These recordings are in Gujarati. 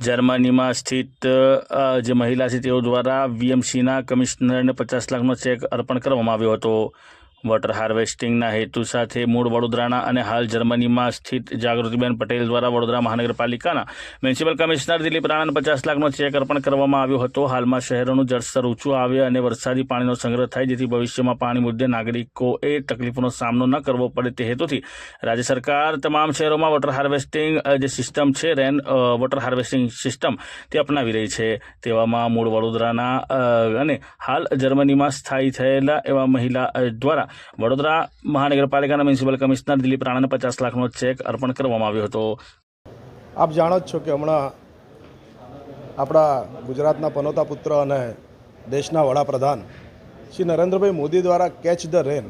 જર્મનીમાં સ્થિત જે મહિલા છે તેઓ દ્વારા વીએમસીના કમિશનરને પચાસ લાખનો ચેક અર્પણ કરવામાં આવ્યો હતો. વોટર હાર્વેસ્ટિંગના હેતુ સાથે મૂળ વડોદરાના અને હાલ જર્મનીમાં સ્થિત જાગૃતિબેન પટેલ દ્વારા વડોદરા મહાનગરપાલિકાના મ્યુનિસિપલ કમિશનર દિલીપ રાણાને પચાસ લાખનો ચેક અર્પણ કરવામાં આવ્યો હતો. હાલમાં શહેરોનું જળસ્તર ઊંચું આવે અને વરસાદી પાણીનો સંગ્રહ થાય જેથી ભવિષ્યમાં પાણી મુદ્દે નાગરિકોએ તકલીફોનો સામનો ન કરવો પડે તે હેતુથી રાજ્ય સરકાર તમામ શહેરોમાં વોટર હાર્વેસ્ટિંગ જે સિસ્ટમ છે, રેન વોટર હાર્વેસ્ટિંગ સિસ્ટમ તે અપનાવી રહી છે. તેવામાં મૂળ વડોદરાના અને હાલ જર્મનીમાં સ્થાયી થયેલા એવા મહિલા દ્વારા વડોદરા મહાનગરપાલિકાના મ્યુનિસિપલ કમિશનર દિલીપ રાણાને પચાસ લાખનો ચેક અર્પણ કરવામાં આવ્યો હતો. આપ જાણો જ છો કે હમણાં આપણા ગુજરાતના પનોતા પુત્ર અને દેશના વડાપ્રધાન શ્રી નરેન્દ્રભાઈ મોદી દ્વારા કેચ ધ રેન,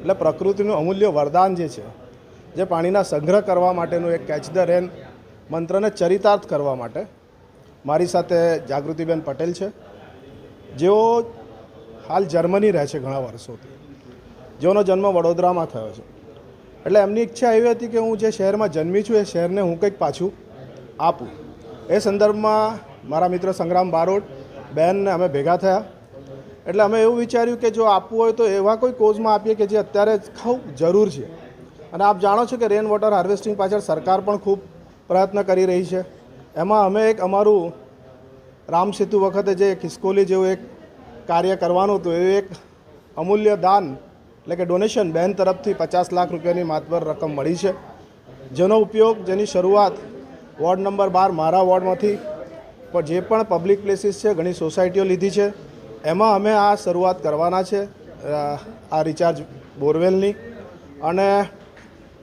એટલે પ્રકૃતિનું અમૂલ્ય વરદાન જે છે, જે પાણીના સંગ્રહ કરવા માટેનું એક કેચ ધ રેન મંત્રને ચરિતાર્થ કરવા માટે મારી સાથે જાગૃતિબેન પટેલ છે. જેઓ હાલ જર્મની રહે છે ઘણા વર્ષોથી. જેઓનો જન્મ વડોદરામાં થયો છે. એટલે એમની ઈચ્છા એવી હતી કે હું જે શહેરમાં જન્મી છું એ શહેરને હું કંઈક પાછું આપું. એ સંદર્ભમાં મારા મિત્ર સંગ્રામ બારોટ બહેનને અમે ભેગા થયા. એટલે અમે એવું વિચાર્યું કે જો આપવું હોય તો એવા કોઈ કોઝમાં આપીએ કે જે અત્યારે ખૂબ જરૂર છે. અને આપ જાણો છો કે રેન વોટર હાર્વેસ્ટિંગ પાછળ સરકાર પણ ખૂબ પ્રયત્ન કરી રહી છે. એમાં અમે એક અમારું રામ સેતુ વખતે જે ખિસકોલી જેવું એક કાર્ય કરવાનું હતું, એ એક અમૂલ્ય દાન એટલે કે ડોનેશન બેન તરફથી પચાસ લાખ રૂપિયાની માતબર રકમ મળી છે. જેનો ઉપયોગ જેની શરૂઆત વોર્ડ નંબર બાર મારા વોર્ડમાંથી, પણ જે પણ પબ્લિક પ્લેસીસ છે, ઘણી સોસાયટીઓ લીધી છે. એમાં અમે આ શરૂઆત કરવાના છે આ રિચાર્જ બોરવેલની. અને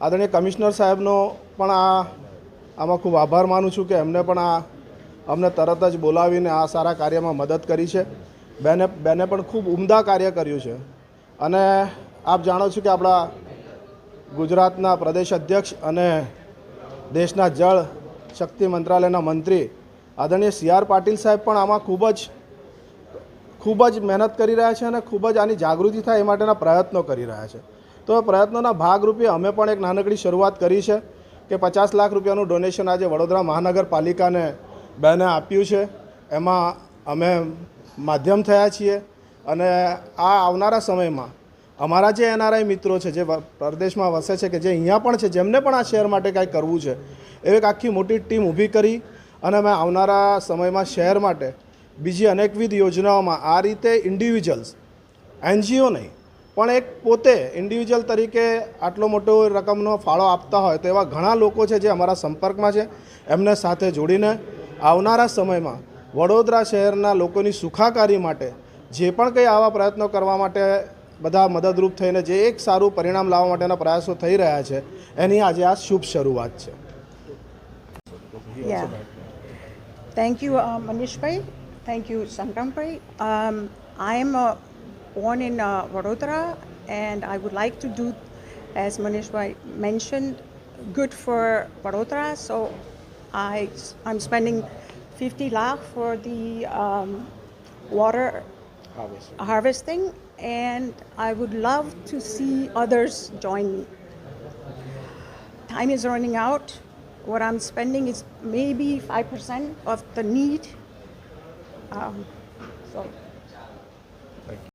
આદરણીય કમિશનર સાહેબનો પણ આ, આમાં ખૂબ આભાર માનું છું કે એમને પણ આ, અમને તરત જ બોલાવીને આ સારા કાર્યમાં મદદ કરી છે. બેને બેને પણ ખૂબ ઉમદા કાર્ય કર્યું છે. અને આપ જાણો છો કે આપણા ગુજરાતના પ્રદેશ અધ્યક્ષ અને દેશના જળ શક્તિ મંત્રાલયના મંત્રી આદરણીય સી આર પાટીલ સાહેબ પણ આમાં ખૂબ જ ખૂબ જ મહેનત કરી રહ્યા છે અને ખૂબ જ આની જાગૃતિ થાય એ માટેના પ્રયત્નો કરી રહ્યા છે. તો પ્રયત્નોના ભાગરૂપે અમે પણ એક નાનકડી શરૂઆત કરી છે કે પચાસ લાખ રૂપિયાનું ડોનેશન આજે વડોદરા મહાનગરપાલિકાને બેને આપ્યું છે. એમાં અમે માધ્યમ થયા છીએ અને આ આવનારા સમયમાં અમારા જે એનઆરઆઈ મિત્રો છે, જે પ્રદેશમાં વસે છે કે જે અહીંયા પણ છે, જેમને પણ આ શહેર માટે કાંઈ કરવું છે, એવી એક આખી મોટી ટીમ ઊભી કરી અને અમે આવનારા સમયમાં શહેર માટે બીજી અનેકવિધ યોજનાઓમાં આ રીતે ઇન્ડિવિજ્યુઅલ્સ એનજીઓ નહીં, પણ એક પોતે ઇન્ડિવિજ્યુઅલ તરીકે આટલો મોટો રકમનો ફાળો આપતા હોય તો એવા ઘણા લોકો છે જે અમારા સંપર્કમાં છે, એમને સાથે જોડીને આવનારા સમયમાં વડોદરા શહેરના લોકોની સુખાકારી માટે જે પણ કંઈ આવા પ્રયત્નો કરવા માટે બધા મદદરૂપ થઈને જે એક સારું પરિણામ લાવવા માટેના પ્રયાસો થઈ રહ્યા છે એની આજે આ શુભ શરૂઆત છે uh, Sangram Bhai. Um, I am uh, born in uh, Vadodara and I would like to do, as Manish Bhai mentioned, good for Vadodara. So I, I'm spending 50 lakh for the um, water harvesting and I would love to see others join me. Time is running out. What I'm spending is maybe 5% of the need. Um, so